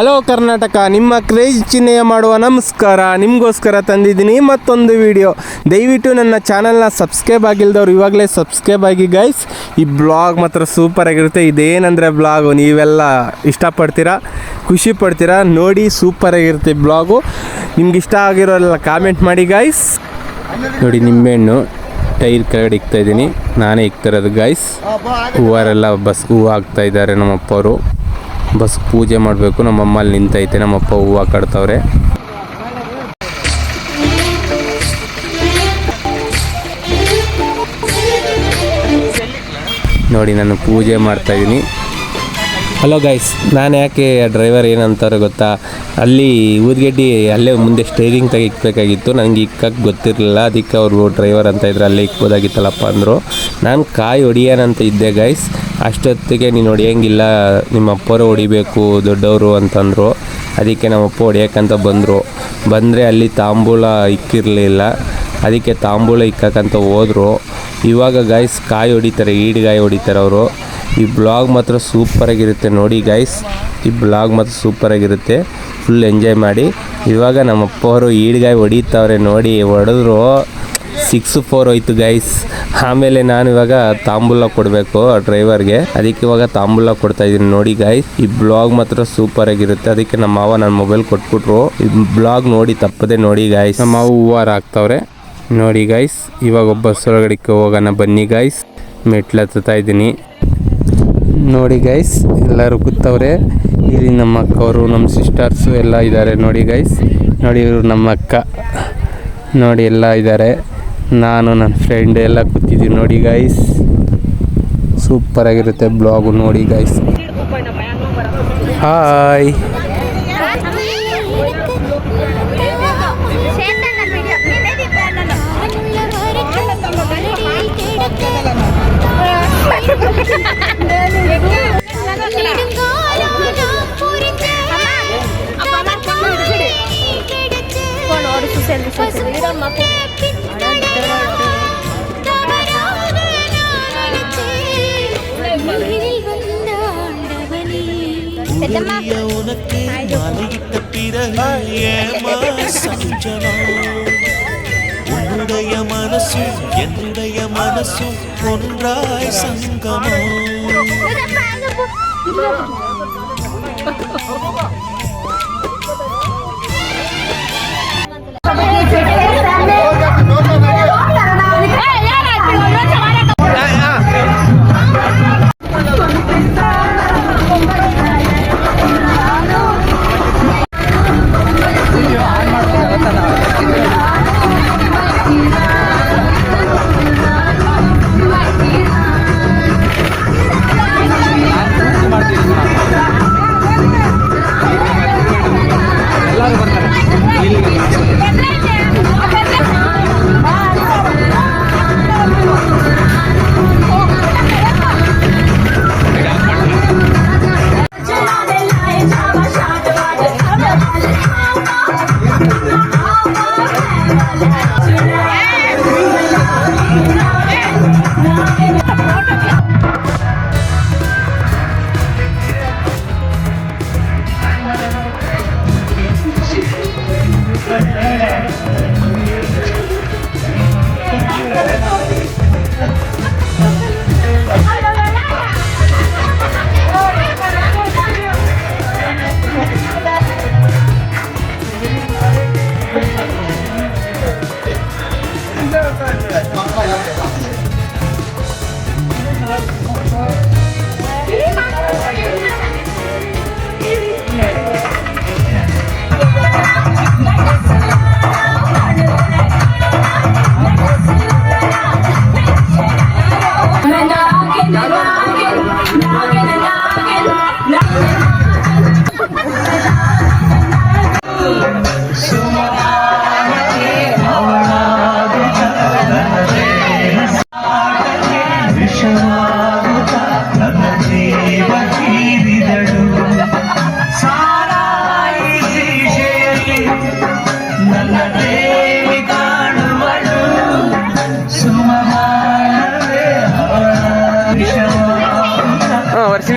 Hello Karnataka, ನಿಮ್ಮ craze ಚಿಹ್ನೆಯ ಮಾಡುವ ನಮಸ್ಕಾರ. ನಿಮಗೋಸ್ಕರ ತಂದಿದ್ದೀನಿ ಮತ್ತೊಂದು ವಿಡಿಯೋ. ದಯವಿಟ್ಟು ನನ್ನ ಚಾನಲ್ನ ಸಬ್ಸ್ಕ್ರೈಬ್ ಆಗಿಲ್ದವ್ರು ಇವಾಗಲೇ ಸಬ್ಸ್ಕ್ರೈಬ್ ಆಗಿ ಗೈಸ್. ಈ ಬ್ಲಾಗ್ ಮಾತ್ರ ಸೂಪರ್ ಆಗಿರುತ್ತೆ. ಇದೇನಂದರೆ ಬ್ಲಾಗು, ನೀವೆಲ್ಲ ಇಷ್ಟಪಡ್ತೀರಾ? ಖುಷಿ ಪಡ್ತೀರಾ? ನೋಡಿ ಸೂಪರ್ ಆಗಿರುತ್ತೆ ಬ್ಲಾಗು. ನಿಮ್ಗೆ ಇಷ್ಟ ಆಗಿರೋಲ್ಲ ಕಾಮೆಂಟ್ ಮಾಡಿ ಗೈಸ್. ನೋಡಿ, ನಿಂಬೆಹಣ್ಣು ಟೈರ್ ಕೆಳಗಡೆ ಇಕ್ತಾ ಇದ್ದೀನಿ. ನಾನೇ ಇಕ್ತಿರೋದು ಗೈಸ್. ಹೂವರೆಲ್ಲ ಬಸ್ ಹೂವು ಹಾಕ್ತಾ ಇದ್ದಾರೆ ನಮ್ಮಪ್ಪವರು. ಬಸ್ ಪೂಜೆ ಮಾಡಬೇಕು. ನಮ್ಮಮ್ಮ ಅಲ್ಲಿ ನಿಂತೈತೆ, ನಮ್ಮಪ್ಪ ಹೂವು ಕಟ್ತವ್ರೆ. ನೋಡಿ, ನಾನು ಪೂಜೆ ಮಾಡ್ತಾ ಇದ್ದೀನಿ ಹಲೋ ಗೈಸ್ ನಾನು ಯಾಕೆ ಡ್ರೈವರ್ ಏನಂತಾರೆ ಗೊತ್ತಾ? ಅಲ್ಲಿ ಊದ್ಗೆಡ್ಡಿ ಅಲ್ಲೇ ಮುಂದೆ ಸ್ಟೇರಿಂಗ್ ತೆಗೆ ನನಗೆ ಇಕ್ಕಕ್ಕೆ ಗೊತ್ತಿರಲಿಲ್ಲ. ಅದಕ್ಕೆ ಅವರು ಡ್ರೈವರ್ ಅಂತ ಇದ್ರೆ ಅಲ್ಲೇ ಇಕ್ಬೋದಾಗಿತ್ತಲ್ಲಪ್ಪ ಅಂದರು. ನಾನು ಕಾಯಿ ಹೊಡಿಯೋಣಂತ ಇದ್ದೆ ಗೈಸ್ ಅಷ್ಟೊತ್ತಿಗೆ ನೀನು ಹೊಡಿಯೋಂಗಿಲ್ಲ. ನಿಮ್ಮ ಅಪ್ಪರು ಹೊಡಿಬೇಕು, ದೊಡ್ಡವರು ಅಂತಂದರು. ಅದಕ್ಕೆ ನಮ್ಮಪ್ಪ ಹೊಡಿಯೋಕ್ಕಂತ ಬಂದರು. ಬಂದರೆ ಅಲ್ಲಿ ತಾಂಬೂಲ ಇಕ್ಕಿರಲಿಲ್ಲ. ಅದಕ್ಕೆ ತಾಂಬೂಲ ಇಕ್ಕಂತ ಹೋದರು. ಇವಾಗ ಗಾಯ್ಸ್ ಕಾಯಿ ಹೊಡಿತಾರೆ, ಈಡ್ಗಾಯಿ ಹೊಡಿತಾರೆ ಅವರು. ಈ ಬ್ಲಾಗ್ ಮಾತ್ರ ಸೂಪರಾಗಿರುತ್ತೆ. ನೋಡಿ ಗೈಸ್ ಈ ಬ್ಲಾಗ್ ಮಾತ್ರ ಸೂಪರಾಗಿರುತ್ತೆ. ಫುಲ್ ಎಂಜಾಯ್ ಮಾಡಿ. ಇವಾಗ ನಮ್ಮ ಅಪ್ಪ ಅವರು ಈಡ್ಗಾಯಿ ಹೊಡಿತಾವ್ರೆ, ನೋಡಿ, ಹೊಡೆದ್ರು. ಸಿಕ್ಸ್ ಫೋರ್ ಹೋಯ್ತು ಗೈಸ್ ಆಮೇಲೆ ನಾನು ಇವಾಗ ತಾಂಬೂಲ ಕೊಡಬೇಕು ಡ್ರೈವರ್ಗೆ ಅದಕ್ಕೆ ಇವಾಗ ತಾಂಬೂಲ ಕೊಡ್ತಾ ಇದ್ದೀನಿ ನೋಡಿ ಗೈಸ್ ಈ ಬ್ಲಾಗ್ ಮಾತ್ರ ಸೂಪರ್ ಆಗಿರುತ್ತೆ. ಅದಕ್ಕೆ ನಮ್ಮ ಮಾವ ನನ್ನ ಮೊಬೈಲ್ ಕೊಟ್ಬಿಟ್ರು. ಈ ಬ್ಲಾಗ್ ನೋಡಿ ತಪ್ಪದೆ ನೋಡಿ ಗೈಸ್ ನಮ್ಮ ಮಾವು ಹೂವಾರ ಹಾಕ್ತವ್ರೆ. ನೋಡಿ ಗೈಸ್ ಇವಾಗ ಒಬ್ಬ ಒಳಗಡೆಗೆ ಹೋಗೋಣ ಬನ್ನಿ ಗೈಸ್ ಮೆಟ್ಲು ಹತ್ತುತ್ತಾ ಇದ್ದೀನಿ. ನೋಡಿ ಗೈಸ್ ಎಲ್ಲರೂ ಕೂತವ್ರೆ. ಇಲ್ಲಿ ನಮ್ಮ ಅಕ್ಕವರು ನಮ್ಮ ಸಿಸ್ಟರ್ಸು ಎಲ್ಲ ಇದ್ದಾರೆ ನೋಡಿ ಗೈಸ್ ನೋಡಿ ಇವರು ನಮ್ಮ ಅಕ್ಕ. ನೋಡಿ ಎಲ್ಲ ಇದ್ದಾರೆ. ನಾನು ನನ್ನ ಫ್ರೆಂಡ್ ಎಲ್ಲ ಕೂತಿದ್ದೀವಿ ನೋಡಿ ಗೈಸ್ ಸೂಪರಾಗಿರುತ್ತೆ ಬ್ಲಾಗು ನೋಡಿ ಗೈಸ್ ಹಾಯ್ உரிய உனக்கு மாலையிட்ட பிறகு ஏமா சஞ்சலம் உன்னுடைய மனசும் என்னுடைய மனசும் ஒன்றாய் சங்கமம்.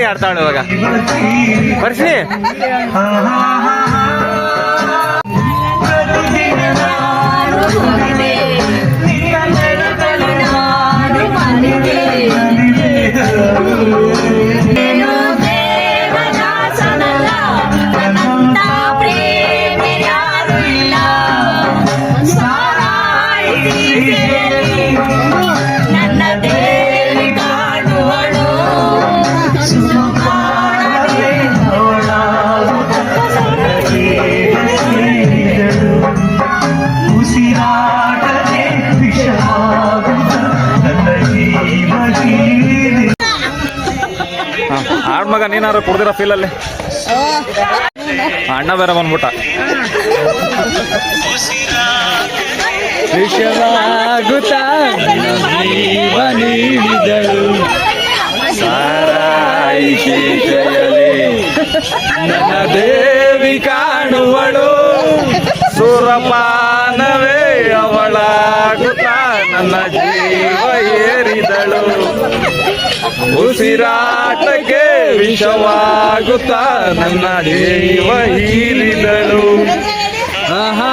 ಆಡ್ತಾವಳು ಇವಾಗ. ಬರ್ಸಿ ನನ್ನ ಉಸಿರಾಟದೆ ಮಗ ನೀನಾರು ಕುಡ್ದಿರೋ ಫೀಲಲ್ಲಿ ಅಣ್ಣ ಬೇರೆ ಬಂದ್ಬಿಟ್ಟ. ವಿಷವಾಗುತ್ತ? ಸಾರಾಯಿ ಶೇಷಯಲಿ ನನ್ನ ದೇವಿ ಕಾಣುವಳು. ಅವಳಾಗುತ್ತ ನನ್ನ ಜೀವ ಏರಿದಳು. ಉಸಿರಾಟಕ್ಕೆ ವಿಷವಾಗುತ್ತ ನನ್ನ ಜೀವ ಹೀರಿದಳು. ಆಹಾ